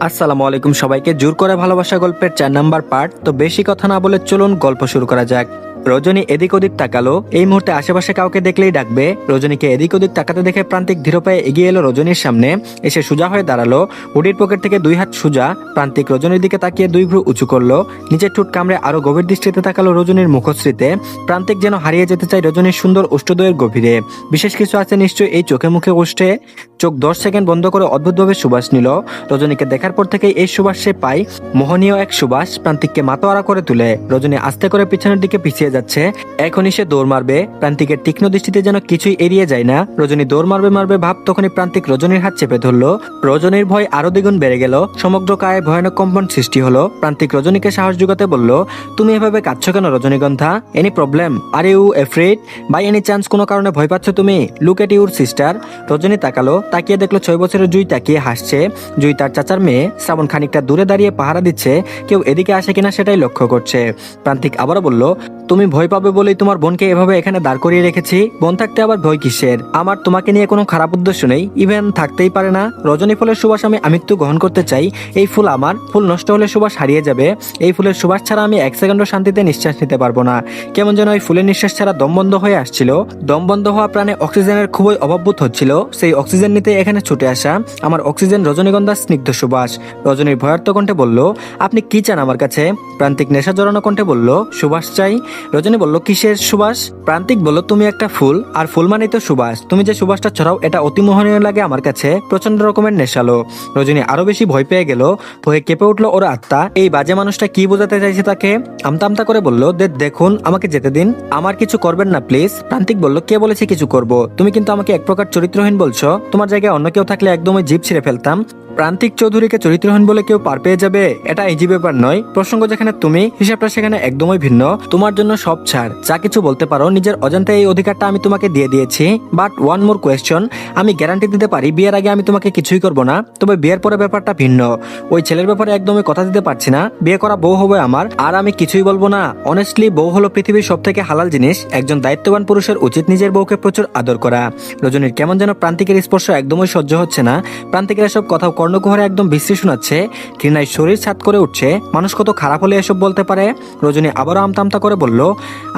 আসসালামু আলাইকুম সবাইকে। জোর করে ভালোবাসা গল্পের চার নাম্বার পার্ট। তো বেশি কথা না বলে চলুন গল্প শুরু করা যাক। রজনী এদিক ওদিক তাকালো। এই মুহূর্তে আশেপাশে কাউকে দেখলেই ডাকবে। রজনীকে এদিক ওদিক তাকাতে দেখে প্রান্তিক ধীর পায়ে এগিয়ে এলো রজনীর সামনে। এসে সোজা হয়ে দাঁড়াল। হুডির পকেট থেকে দুই হাত সোজা। প্রান্তিক রজনীর দিকে তাকিয়ে দুই ভ্রু উঁচু করল। নিজের ঠোঁট কামড়ে আরও গভীর দৃষ্টিতে তাকালো রজনীর মুখশ্রীতে। প্রান্তিক যেন হারিয়ে যেতে চায় রজনীর সুন্দর উষ্ঠদয়ের গভীরে। বিশেষ কিছু আছে নিশ্চয়ই এই চোখে মুখে উষ্ঠে। চোখ দশ সেকেন্ড বন্ধ করে অদ্ভুতভাবে সুবাস নিল। রজনীকে দেখার পর থেকেই এই সুবাস সে পায়। মোহনীয় এক সুবাস প্রান্তিককে মাতোয়ারা করে তুলে। রজনী আস্তে করে পিছনের দিকে পিছিয়ে যাচ্ছে। এখনই সে দৌড় মারবে। প্রান্তিকের তীক্ষ্ণ দৃষ্টিতে যেন কিছুই এড়িয়ে যায় না। রজনী দৌড় মারবে মারবে ভাব তখনই প্রান্তিক রজনীর হাত চেপে ধরলো। রজনীর ভয় আরও দ্বিগুণ বেড়ে গেল। সমগ্র কায়ে ভয়ানক কম্পন সৃষ্টি হলো। প্রান্তিক রজনীকে সাহস যোগাতে বলল, তুমি এভাবে কাঁদছো কেন Rajanigandha? Any problem are you afraid by any chance কোনো কারণে ভয় পাচ্ছ তুমি? Look at your sister Rajani তাকালো, তাকিয়ে দেখল ছয় বছরের জুই তাকিয়ে হাসছে। জুই তার চাচার মেয়ে। শ্রাবণ খানিকটা দূরে দাঁড়িয়ে পাহারা দিচ্ছে। কেউ এদিকে আসে কিনা সেটাই লক্ষ্য করছে। প্রান্তিক আবারও বলল তুমি ভয় পাবে বলেই তোমার বোনকে এভাবে এখানে দাঁড় করিয়ে রেখেছি। বোন থাকতে আবার ভয় কিসের? আমার তোমাকে নিয়ে কোনো খারাপ উদ্দেশ্য নেই। ইভেন থাকতেই পারে না। রজনী ফুলের সুবাস আমি আমৃত্যু গ্রহণ করতে চাই। এই ফুল আমার। ফুল নষ্ট হলে সুবাস হারিয়ে যাবে। এই ফুলের সুবাস ছাড়া আমি এক সেকেন্ডও শান্তিতে নিঃশ্বাস নিতে পারব না। কেমন যেন ওই ফুলের নিঃশ্বাস ছাড়া দম বন্ধ হয়ে আসছিল। দম বন্ধ হওয়া প্রাণে অক্সিজেনের খুবই অভাববোধ হচ্ছিল। সেই অক্সিজেন নিতে এখানে ছুটে আসা আমার অক্সিজেন রজনীগন্ধার স্নিগ্ধ সুবাস। রজনীর ভয়ার্থ কণ্ঠে বলল, আপনি কি চান আমার কাছে? প্রান্তিক নেশা জড়ানো কণ্ঠে বলল, সুবাস চাই। রজনী বলল, কিসের সুবাস? প্রান্তিক বলল, তুমি একটা ফুল, আর ফুল মানেই তো সুবাস। তুমি যে সুবাসটা ছড়াও, এটা অতি মোহনীয় লাগে আমার কাছে প্রচণ্ড রকমের নেশালো। রজনী আরও বেশি ভয় পেয়ে গেল, ভয়ে কেঁপে উঠল ওর আত্মা। এই বাজে মানুষটা কি বোঝাতে চাইছে তাকে? আমতা আমতা করে বলল, দে দেখুন, আমাকে যেতে দিন। আমার কিছু করবেন না, প্লিজ। প্রান্তিক বলল, কে বলেছে কিছু করব? তুমি কিন্তু আমাকে এক প্রকার চরিত্রহীন বলছো। তোমার জায়গায় অন্য কেউ থাকলে একদমই জিভ ছিঁড়ে ফেলতাম। প্রান্তিক চৌধুরীকে চরিত্রহীন বলে কেউ পার পেয়ে যাবে? এটা ইজি ব্যাপার নয়। প্রসঙ্গ যেখানে তুমি, হিসাবটা সেখানে একদমই ভিন্ন। তোমার জন্য সব ছাড়। যা কিছু বলতে পারো, নিজের অজান্তে এই অধিকারটা আমি তোমাকে দিয়ে দিয়েছি। বাট ওয়ান মোর কোয়েশ্চন আমি গ্যারান্টি দিতে পারি, বিয়ের আগে আমি তোমাকে কিছুই করব না, তবে বিয়ের পরে ব্যাপারটা ভিন্ন। ওই ছেলের ব্যাপারে একদমই কথা দিতে পারছি না, বিয়ে করা বউ হবে আমার, আর আমি কিছুই বলব না। অনেস্টলি বউ হলো পৃথিবীর সব থেকে হালাল জিনিস, একজন দায়িত্ববান পুরুষের উচিত নিজের বউকে প্রচুর আদর করা। রজনীর কেমন যেন প্রান্তিকের স্পর্শ একদমই সহ্য হচ্ছে না। প্রান্তিকের এসব কথা কর্ণকুহরে একদম বিশ্রী শোনাচ্ছে। ঘৃণায় শরীর ছাদ করে উঠছে। মানুষ কত খারাপ হলে এসব বলতে পারে? রজনী আবারও আমতামতা করে বলল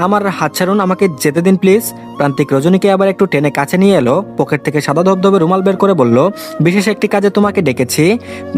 আমার হাত ছাড়ুন, আমাকে যেতে দিন প্লিজ। প্রান্তিক রজনীকে আবার একটু টেনে কাছে নিয়ে এলো, পকেট থেকে সাদা ধবধবে রুমাল বের করে বলল, বিশেষ একটি কাজে তোমাকে ডেকেছি।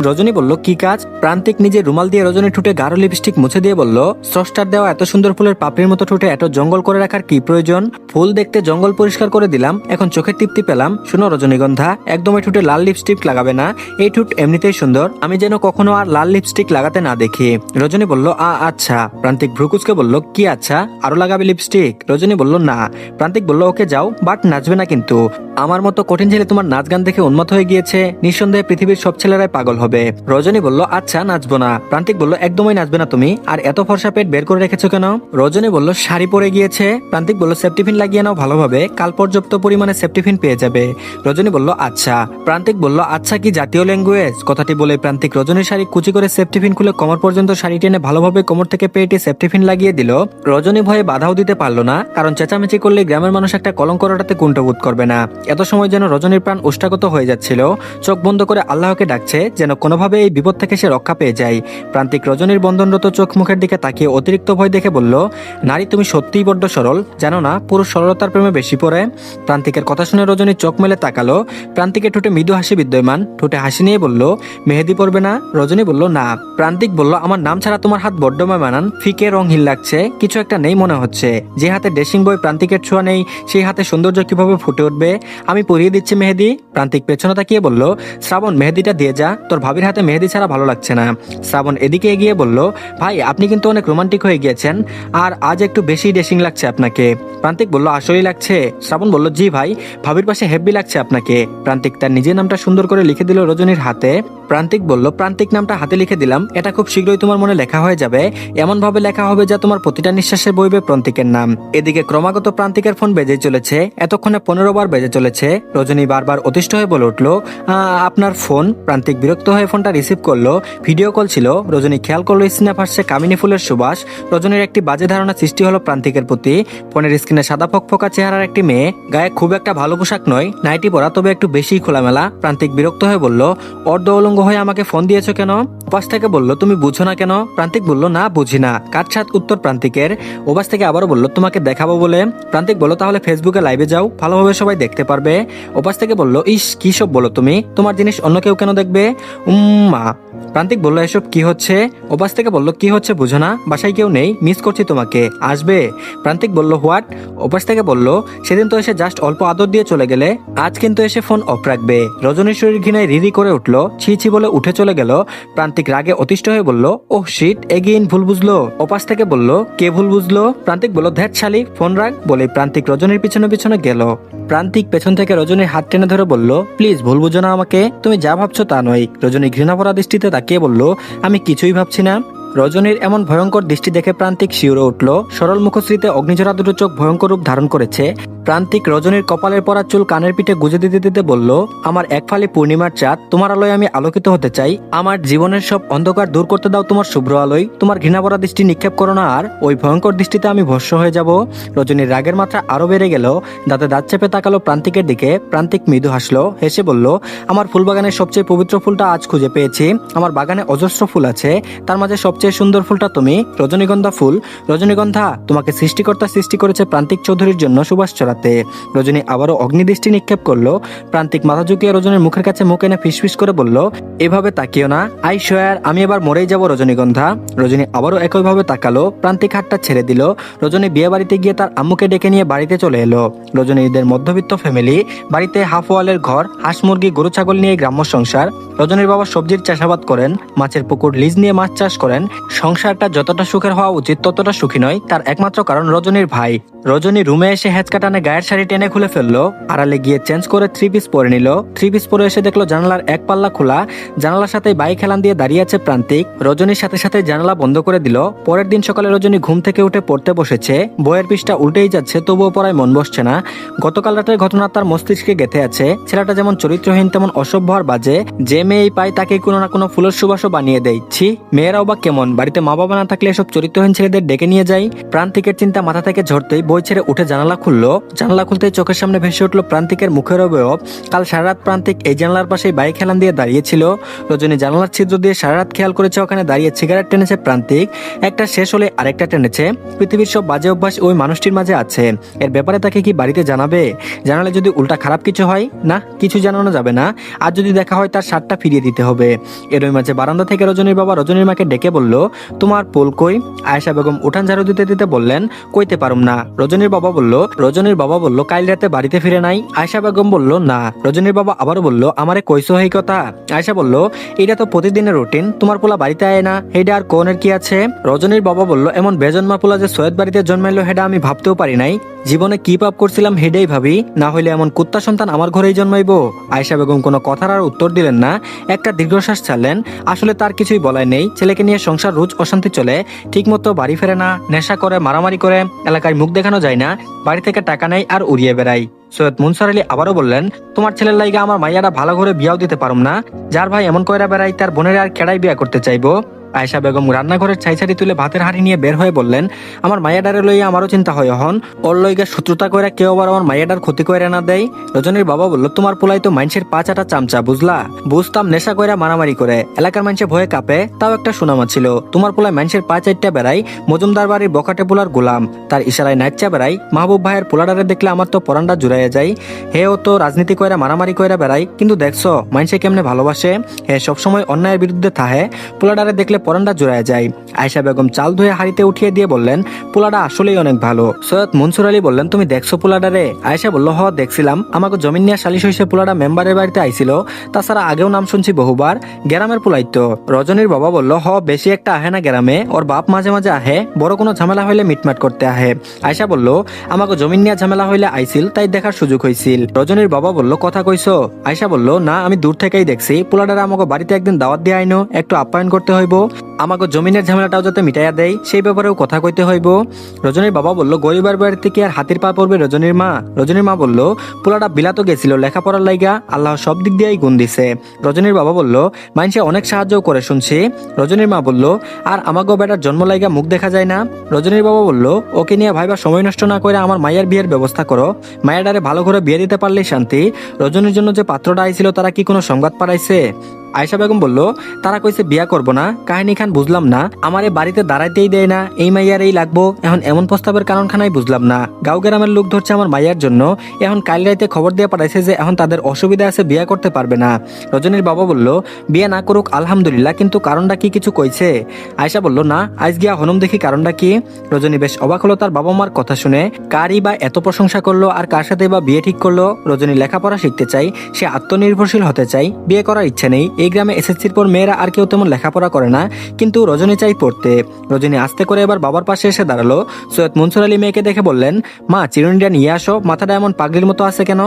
রজনী বলল, কি কাজ? প্রান্তিক নিজে রুমাল দিয়ে রজনী ঠুটে গাঢ় লিপস্টিক মুছে দিয়ে বলল, স্রষ্টার দেওয়া এত সুন্দর ফুলের পাপড়ির মতো ঠুটে এত জঙ্গল করে রাখার কি প্রয়োজন? ফুল দেখতে জঙ্গল পরিষ্কার করে দিলাম, এখন চোখের তৃপ্তি পেলাম। শুনো রজনীগন্ধা একদমই ঠুটে লাল লিপস্টিক লাগাবে না, এই ঠুট এমনিতেই সুন্দর, আমি যেন কখনো আর লাল লিপস্টিক লাগাতে না দেখি। রজনী বলল, আ আচ্ছা। প্রান্তিক ভ্রুকুচকে বলল, কি আচ্ছা আরও লাগাবে লিপস্টিক রজনী বলল, না। প্রান্তিক বলল, ওকে যাও, বাট নাচবে না কিন্তু। আমার মতো কঠিন ছেলে তোমার নাচ গান দেখে উন্মত হয়ে গিয়েছে। নিঃসন্দেহে পৃথিবীর সব ছেলেরাই পাগল হবে। রজনী বলল আচ্ছা নাচবো না। প্রান্তিক বলল, একদমই নাচবে না তুমি। আর এত ফর্সা পেট বের করে রেখেছো কেন? রজনী বলল, শাড়ি পরে গিয়েছে। প্রান্তিক বলল সেফটিফিন লাগিয়ে নাও ভালোভাবে কাল পর্যাপ্ত পরিমাণে সেফটিফিন পেয়ে যাবে। রজনী বলল আচ্ছা। প্রান্তিক বলল আচ্ছা কি জাতীয় ল্যাঙ্গুয়েজ কথাটি বলে প্রান্তিক রজনীর শাড়ি কুচি করে সেফটিফিন খুলে কোমর পর্যন্ত শাড়ি টেনে ভালোভাবে কোমর থেকে পেটে সেফটিফিন লাগিয়ে দিল। রজনী ভয়ে বাধাও দিতে পারল না, কারণ চেঁচামেচি করলে গ্রামের মানুষ একটা কলঙ্ক রটাতে কুণ্ঠবোধ করবে না। এত সময় যেন রজনীর প্রাণ উষ্টাগত হয়ে যাচ্ছিল, চোখ বন্ধ করে আল্লাহকে ডাকছে যেন কোনোভাবে এই বিপদ থেকে সে রক্ষা পেয়ে যায়। প্রান্তিক রজনীর বন্ধনরত চোখ মুখের দিকে তাকিয়ে অতিরিক্ত ভয় দেখে বলল, নারী, তুমি সত্যিই বড্ড সরল, জানো না? পুরুষ সরলতার প্রেমে বেশি পড়ে? প্রান্তিকের কথা শুনে রজনী চোখ মেলে তাকালো। প্রান্তিকের ঠোঁটে মৃদু হাসি বিদ্যমান, ঠোঁটে হাসি নিয়ে বলল, মেহেদি পড়বে না? রজনী বলল, না। প্রান্তিক বলল, আমার নাম ছাড়া তোমার হাত বড্ডময় মানান ফিকে রং হিল লাগছে, কিছু একটা নেই মনে হচ্ছে। যে হাতে ড্রেসিং বই প্রান্তিকের ছোঁয়া নেই, সেই হাতে সৌন্দর্য কীভাবে ফুটে উঠবে? আমি পরিয়ে দিচ্ছি মেহেদি। প্রান্তিক পেছনে তাকিয়ে বলল, শ্রাবণ, মেহেদিটা দিয়ে যা। তোর ভাবির হাতে মেহেদি ছাড়া ভালো লাগছে না। শ্রাবণ এদিকে এগিয়ে বলল, ভাই, আপনি কিন্তু অনেক রোমান্টিক হয়ে গিয়েছেন। আর আজ একটু বেশি ড্রেসিং লাগছে আপনাকে। প্রান্তিক বলল, আসলেই লাগছে? শ্রাবণ বলল, জি ভাই, ভাবির পাশে হেভি লাগছে আপনাকে। প্রান্তিক তার নিজের নামটা সুন্দর করে লিখে দিল রজনীর হাতে। প্রান্তিক বলল, প্রান্তিক নামটা হাতে লিখে দিলাম। এটা খুব শীঘ্রই তোমার মনে লেখা হয়ে যাবে। এমন ভাবে লেখা হবে যা তোমার প্রতিটা নিঃশ্বাস নিঃশ্বাসে বইবে প্রান্তিকের নাম। এদিকে ক্রমাগত প্রান্তিকের ফোন বেজে চলেছে। এতক্ষণে পনেরো বার বেজে চলেছে। রজনী বারবার অতিষ্ঠ হয়ে বলে উঠল আপনার ফোন? প্রান্তিক বিরক্ত হয়ে ফোনটা রিসিভ করল। ভিডিও কল ছিল। রজনী খেয়াল করল, স্ক্রিনে ভাসছে কামিনী ফুলের সুবাস। রজনীর একটি বাজে ধারণা সৃষ্টি হলো প্রান্তিকের প্রতি। ফোনের স্ক্রিনে সাদা ফকফকা চেহারার একটি মেয়ে। গায়ে খুব একটা ভালো পোশাক নয়, নাইটি পরা, তবে একটু বেশি খোলামেলা। প্রান্তিক বিরক্ত হয়ে বলল, অর্ধ উলঙ্গ হয়ে আমাকে ফোন দিয়েছ কেন? ওপাশ থেকে বলল, তুমি বুঝো না কেন? প্রান্তিক বলল, না, বুঝি না। কাটছাত উত্তর প্রান্তিকের। ওপাশ থেকে আবারও বলল, তোমাকে দেখাবো বলে। প্রান্তিক বলল, তাহলে ফেসবুকে লাইভে যাও, ভালোভাবে সবাই দেখতে পারবে। ওপাশ থেকে বলল, ইস, কি সব বলো তুমি? তোমার জিনিস অন্য কেউ কেন দেখবে? উম্মা। প্রান্তিক বলল, এসব কি হচ্ছে? ওপাশ থেকে বলল, কি হচ্ছে বুঝো না, বাসায় কেউ নেই মিস করছি তোমাকে, আসবে? প্রান্তিক বলল, হোয়াট? ওপাশ থেকে বলল, সেদিন তো এসে জাস্ট অল্প আদর দিয়ে চলে গেলে, আজ কিন্তু এসে ফোন অফ রাখবে। রজনীর শরীর ঘৃণায় রিরি করে উঠল, ছি ছি বলে উঠে চলে গেল। প্রান্তিক রাগে অতিষ্ঠ হয়ে বলল, ওহ শিট এগেইন ভুল বুঝলো। ওপাশ থেকে বলল, কে ভুল বুঝলো, প্রান্তিক বলল ধ্যাট শালি, ফোন রাখ। বলে প্রান্তিক রজনীর পিছনে পিছনে গেল। প্রান্তিক পেছন থেকে রজনীর হাত টেনে ধরে বলল, প্লিজ, ভুল বুঝো না আমাকে। তুমি যা ভাবছ তা নয়। রজনী ঘৃণাপরা দৃষ্টিতে তাকিয়ে বলল, আমি কিছুই ভাবছি না। রজনীর এমন ভয়ঙ্কর দৃষ্টি দেখে প্রান্তিক শিউরে উঠল। সরল মুখশ্রীতে অগ্নিঝরা দুটো চোখ ভয়ঙ্কর রূপ ধারণ করেছে। প্রান্তিক রজনীর কপালের পরা চুল কানের পিঠে গুজে দিতে দিতে বলল, আমার এক ফালি পূর্ণিমার চাঁদ, তোমার আলোয় আমি আলোকিত হতে চাই। আমার জীবনের সব অন্ধকার দূর করতে দাও তোমার শুভ্র আলোয়। তোমার ঘৃণাভরা দৃষ্টি নিক্ষেপ করো না আর, ওই ভয়ঙ্কর দৃষ্টিতে আমি ভস্য হয়ে যাব। রজনীর রাগের মাত্রা আরও বেড়ে গেল। দাঁতে দাঁত চেপে তাকালো প্রান্তিকের দিকে। প্রান্তিক মৃদু হাসলো, হেসে বলল, আমার ফুলবাগানের সবচেয়ে পবিত্র ফুলটা আজ খুঁজে পেয়েছি। আমার বাগানে অজস্র ফুল আছে। তার মাঝে সবচেয়ে সুন্দর ফুলটা তুমি, রজনীগন্ধা ফুল। রজনীগন্ধা তোমাকে সৃষ্টিকর্তা সৃষ্টি করেছে প্রান্তিক চৌধুরীর জন্য সুভাষ চড়াতে রজনী আবারও অগ্নিদৃষ্টি নিক্ষেপ করল। প্রান্তিক মাথা ঝুঁকিয়ে রজনীর মুখের কাছে মুখ এনে ফিসফিস করে বলল, এভাবে তাকিও না। আই শোয়ার আমি এবার মরেই যাব রজনীগন্ধা। রজনী আবারও একইভাবে তাকালো, প্রান্তিক হাতটা ছেড়ে দিল। রজনী বিয়ে বাড়িতে গিয়ে তার আম্মুকে ডেকে নিয়ে বাড়িতে চলে এলো। রজনীদের মধ্যবিত্ত ফ্যামিলি, বাড়িতে হাফ ওয়ালের ঘর, হাঁস মুরগি, গরু ছাগল নিয়ে গ্রাম্য সংসার। রজনীর বাবা সবজির চাষাবাদ করেন, মাছের পুকুর, লিজ নিয়ে মাছ চাষ করেন। সংসারটা যতটা সুখের হওয়া উচিত ততটা সুখী নয়। তার একমাত্র কারণ রজনীর ভাই। রজনী রুমে এসে হেঁচকা টানে গায়ের শাড়ি টেনে খুলে ফেলল, আড়ালে গিয়ে চেঞ্জ করে থ্রি পিস পরে নিল। থ্রি পিস পরে এসে দেখল জানালার এক পাল্লা খোলা। জানালার সাথে বাইক হেলান দিয়ে দাঁড়িয়ে আছে প্রান্তিক। রজনীর সাথে সাথে জানালা বন্ধ করে দিল। পরের দিন সকালে রজনী ঘুম থেকে উঠে পড়তে বসেছে। বইয়ের পৃষ্ঠা উল্টেই যাচ্ছে, তবুও পড়ায় মন বসছে না। গতকাল রাতের ঘটনা তার মস্তিষ্কে গেঁথে আছে। ছেলেটা যেমন চরিত্রহীন, তেমন অসভ্য আর বাজে। যে মেয়েই পায় তাকে কোনো না কোনো ফুলের সুবাসও বানিয়ে দেয়। ছি, মেয়েরাও বা কেমন বাড়িতে মা বাবা না থাকলে এসব চরিত্রহীন ছেলেদের ডেকে নিয়ে যায় প্রান্তিকের চিন্তা মাথা থেকে ঝরতেই বই ছেড়ে উঠে জানালা খুললো। জানালা খুলতেই চোখের সামনে ভেসে উঠল প্রান্তিকের মুখের অবয়ব। কাল সারা রাত প্রান্তিক এই জানালার পাশেই বাইক হেলান দিয়ে দাঁড়িয়েছিল। রজনী জানালার ছিদ্র দিয়ে সারা রাত খেয়াল করেছে, ওখানে দাঁড়িয়ে সিগারেট টেনেছে প্রান্তিক। একটা শেষ হলে আরেকটা টেনেছে। পৃথিবীর সব বাজে অভ্যাস ওই মানুষটির মাঝে আছে। এর ব্যাপারে তাকে কি বাড়িতে জানাবে? জানালে যদি উল্টা খারাপ কিছু হয়? না, কিছু জানানো যাবে না। আর যদি দেখা হয় তার শার্টটা ফিরিয়ে দিতে হবে। এর ওই মাঝে বারান্দা থেকে রজনীর বাবা রজনীর মাকে ডেকে বলল তোমার পোল কই আয়েশা বেগম উঠান ঝাড়ু দিতে দিতে বললেন, কইতে পারুম না। রজনীর বাবা বলল, রজনীর বাবা বলল, কাল রাতে বাড়িতে ফিরে নাই? আয়েশা বেগম বলল, না। রজনীর বাবা আবারও বলল, আমারে কইসো এই কথা? আয়েশা বলল এটা তো প্রতিদিনের রুটিন, তোমার পোলা বাড়িতে আয় না হেডা আর কোনের কি আছে? রজনীর বাবা বলল, এমন বেজন্মা পোলা যে সৈয়দ বাড়িতে জন্মাইলো, হেডা আমি ভাবতেও পারি নাই। জীবনে কি পাপ করছিলাম হেডেই ভাবি, না হইলে এমন কুত্তা সন্তান আমার ঘরেই জন্মাইবো। আয়েশা বেগম কোনো কথার আর উত্তর দিলেন না। একটা দীর্ঘশ্বাস ছাড়লেন। আসলে তার কিছুই বলায় নেই। ছেলেকে নিয়ে সংসার রোজ অশান্তি চলে। ঠিকমতো বাড়ি ফেরে না, নেশা করে, মারামারি করে, এলাকায় মুখ দেখানো যায় না। বাড়ি থেকে টাকা নেয় আর উড়িয়ে বেড়ায় সৈয়দ মুনসার আলী আবারও বললেন, তোমার ছেলের লাইগা আমার মাইয়ারা ভালো ঘরে বিয়াও দিতে পারুম না। যার ভাই এমন কয়রা বেড়াই, তার বোনের আর কেড়াই বিয়া করতে চাইব। আয়েশা বেগম রান্নাঘরের ছাইছাড়ি তুলে ভাতের হাড়ি নিয়ে বের হয়ে বললেন, আমার মাইয়াডারে লইয়া আমারও চিন্তা হয়, হন। ওর লইগা শত্রুতা করে কেউ আবার আমার মাইয়াডার ক্ষতি করে না দেয়? রজনীর বাবা বলল, তোমার পোলাই তো মানুষের পাঁচাটা চামচা, বুঝলা? বুঝতাম নেশা কইরা মারামারি করে। এলাকার মানুষে ভয়ে কাঁপে, তাও একটা সুনামা ছিল। তোমার পোলায় মানুষের পা চারটা বেড়াই, মজুমদার বাড়ির বকাটে পোলার গোলাম। তার ইশারায় নাচা বেড়াই, মাহবুব ভাইয়ের পোলাডারে দেখলে আমার তো পরান্ডা জুড়াইয়া যায়। হে, ও তো রাজনীতি কইরা মারামারি কইরা বেড়াই, কিন্তু দেখছ মানুষে কেমনে ভালোবাসে? হে, সবসময় অন্যায়ের বিরুদ্ধে থাহে। পোলাডারে দেখলে পরান্ডা জোড়ায় যায়। আয়সা বেগম চাল ধুয়ে হাড়িতে উঠিয়ে দিয়ে বললেন পোলাডা আসলেই অনেক ভালো। সৈয়দ মনসুর আলী বললেন, তুমি দেখছ পোলাডারে আয়সা বলল, হ, দেখছিলাম। আমাকে জমিন নিয়ে সালিশ হয়েছে পোলাডা মেম্বারের বাড়িতে আইছিল। তাছাড়া আগেও নাম শুনছি বহুবার, গ্রামের পোলাই তো। রজনীর বাবা বলল, হ, বেশি একটা আহে না গ্রামে। ওর বাপ মাঝে মাঝে আহে, বড় কোনো ঝামেলা হইলে মিটমাট করতে আহে। আয়সা বলল, আমাকে জমিন নিয়ে ঝামেলা হইলে আইছিল, তাই দেখার সুযোগ হয়েছিল রজনীর বাবা বলল, কথা কইছো? আয়সা বলল, না, আমি দূর থেকেই দেখছি। পোলাডারে আমাকে বাড়িতে একদিন দাওয়াত দিয়ে আইনো, একটু আপ্যায়ন করতে হইব। আমাকে জমিনের ঝামেলাটাও যাতে মিটাইয়া দেয়, সেই ব্যাপারেও কথা কইতে হইব। রজনীর বাবা বলল গরিবার বাড়ি থেকে আর হাতির পা পড়বে রজনীর মা। রজনীর মা বলল, পোলাটা বিলাতো গেছিল, লেখাপড়ার লাইগা আল্লাহ সব দিক দিয়েই গুণ দিছে। রজনীর বাবা বলল মানুষে অনেক সাহায্য করে শুনছি। রজনীর মা বলল, আর আমাগো বেটার জন্ম লাইগা মুখ দেখা যায় না? রজনীর বাবা বলল, ওকে নিয়ে ভাইবা সময় নষ্ট না করে আমার মায়ের বিয়ের ব্যবস্থা করো। মায়ের ডারে ভালো করে বিয়ে দিতে পারলে শান্তি। রজনীর জন্য যে পাত্রটা আইছিল, তারা কি কোনো সংবাদ পাঠাইছে? আয়সা বেগম বলল, তারা কইছে বিয়া করব না। কাহিনী খান বুঝলাম না। আমার এই বাড়িতে দাঁড়াইতেই দেয় না। এই মাইয়ার এই লাগবো। এখন এমন প্রস্তাবের কারণ খানাই বুঝলাম না। গাঁও গ্রামের লোক ধরছে আমার মাইয়ার জন্য। এখন কাল রাইতে খবর দিয়ে পাঠাইছে যে এখন তাদের অসুবিধা আছে, বিয়া করতে পারবে না। রজনীর বাবা বলল, বিয়ে না করুক, আলহামদুলিল্লাহ। কিন্তু কারণটা কি কিছু কইছে? আয়সা বলল, না, আজ গিয়া হনম দেখি কারণটা কি? রজনী বেশ অবাক হলো তার বাবা মার কথা শুনে। কারই বা এত প্রশংসা করল আর কার সাথে বা বিয়ে ঠিক করল? রজনী লেখাপড়া শিখতে চাই। সে আত্মনির্ভরশীল হতে চাই। বিয়ে করার ইচ্ছে নেই। এই গ্রামে এসএসসির পর মেয়েরা আর কেউ তেমন লেখাপড়া করে না, কিন্তু রজনী চাই পড়তে। রজনী আস্তে করে এবার বাবার পাশে এসে দাঁড়াল। সৈয়দ মনসুর আলী মেয়েকে দেখে বললেন, মা, চিরুনিটা নিয়ে আসো, মাথাটা এমন পাগলির মতো আছে কেন?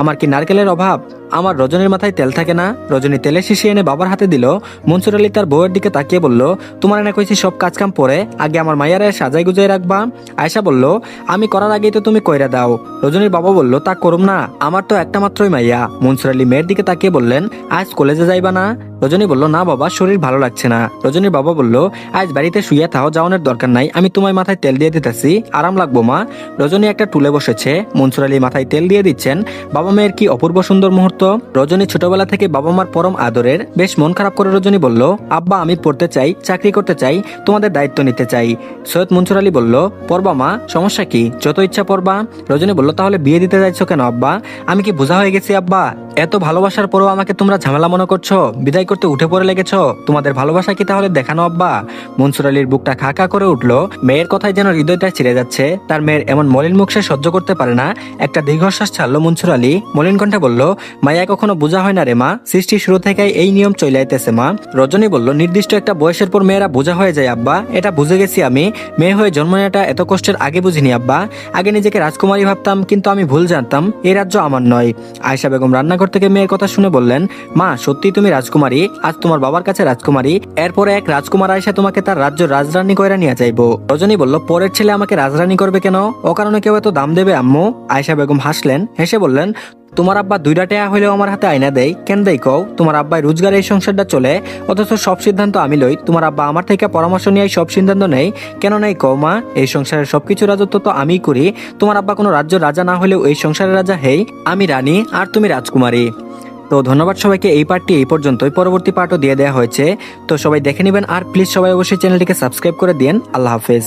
আমার কি নারকেলের অভাব? আমার রজনীর মাথায় তেল থাকে না। রজনী তেলের শিশি এনে বাবার হাতে দিল। মনসুর আলী তার বউয়ের দিকে তাকিয়ে বলল, তোমার এনে কইছি সব কাজ কাম পরে, আগে আমার মাইয়ারে সাজাই গুজাই রাখবা? আয়সা বলল, আমি করার আগেই তো তুমি কইরা দাও। রজনীর বাবা বলল, তা করুম না, আমার তো একটা মাত্রই মাইয়া। মনসুর আলী মেয়ের দিকে তাকিয়ে বললেন, আজ কলেজে যাইবা না? রজনী বলল, না বাবা, শরীর ভালো লাগছে না। রজনীর বাবা বলল, আজ বাড়িতে শুয়ে থাও, যাওয়ানোর দরকার নাই, আমি তোমার মাথায় তেল দিয়ে দিতেছি, আরাম লাগবো মা। রজনী একটা টুলে বসেছে, মনসুর আলী মাথায় তেল দিয়ে দিচ্ছেন। বাবা মেয়ের কি অপূর্ব সুন্দর মুহূর্ত রজনী ছোটবেলা থেকে বাবা মার পরম আদরের। বেশ মন খারাপ করে রজনী বলল, আব্বা, আমি পড়তে চাই, চাকরি করতে চাই, তোমাদের দায়িত্ব নিতে চাই। সৈয়দ মনসুর আলী বলল, পড়বা মা, সমস্যা কি? যত ইচ্ছা পড়বা। রজনী বলল, তাহলে বিয়ে দিতে চাইছো কেন, আব্বা? আমি কি বোঝা হয়ে গেছি, আব্বা? এত ভালোবাসার পরও আমাকে তোমরা ঝামেলা মনে করছ? বিদায় করতে উঠে পড়ে লেগেছ? তোমাদের ভালোবাসা কি তাহলে দেখানো আব্বা মনসুর আলীর বুকটা খা খা করে উঠল। মেয়ের কথায় যেন হৃদয়টা ছিঁড়ে যাচ্ছে, তার মেয়ের এমন মলিন মুখ সে সহ্য করতে পারে না। একটা দীর্ঘশ্বাস ছাড়লো মনসুর আলী। মলিন কণ্ঠে বলল, মায়া কখনো বোঝা হয় না রে মা। সৃষ্টি শুরু থেকে এই নিয়ম চলে আইতেছে মা। রজনী বলল, নির্দিষ্ট একটা বয়সের পর মেয়েরা বোঝা হয়ে যায় আব্বা। এটা বুঝে গেছি আমি। মেয়ে হয়ে জন্ম নেওয়াটা এত কষ্টের আগে বুঝিনি আব্বা। আগে নিজেকে রাজকুমারী ভাবতাম, কিন্তু আমি ভুল জানতাম। এই রাজ্য আমার নয়। আয়সা বেগম রান্নাঘর থেকে মেয়ের কথা শুনে বললেন, মা সত্যি তুমি রাজকুমারী, আজ তোমার বাবার কাছে রাজকুমারী। এরপর এক রাজকুমার আয়সা তোমাকে তার রাজ্য রাজরানী কইরা নিয়ে যাইবো। রজনী বলল, পরের ছেলে আমাকে রাজরানী করবে কেন? ও কারণে কেউ এত দাম দেবে, আম্মু? আয়সা বেগম হাসলেন, হেসে বললেন তোমার আব্বা দুইটা টেয়া হইলেও আমার হাতে আয়না দেয়। কেন দেয় কও? তোমার আব্বাই রোজগার এই সংসারটা চলে, অথচ সব সিদ্ধান্ত আমি লই। তোমার আব্বা আমার থেকে পরামর্শ নিয়ে সব সিদ্ধান্ত নেই কেন নেই কও, মা? এই সংসারের সবকিছু রাজত্ব তো আমিই করি। তোমার আব্বা কোনো রাজ্য রাজা না হলেও এই সংসারের রাজা হেই। আমি রানী আর তুমি রাজকুমারী। তো ধন্যবাদ সবাইকে, এই পার্টটি এই পর্যন্তই। পরবর্তী পার্টও দিয়ে দেওয়া হয়েছে। তো সবাই দেখে নেবেন, আর প্লিজ সবাই অবশ্যই চ্যানেলটিকে সাবস্ক্রাইব করে দিন আল্লাহ হাফেজ।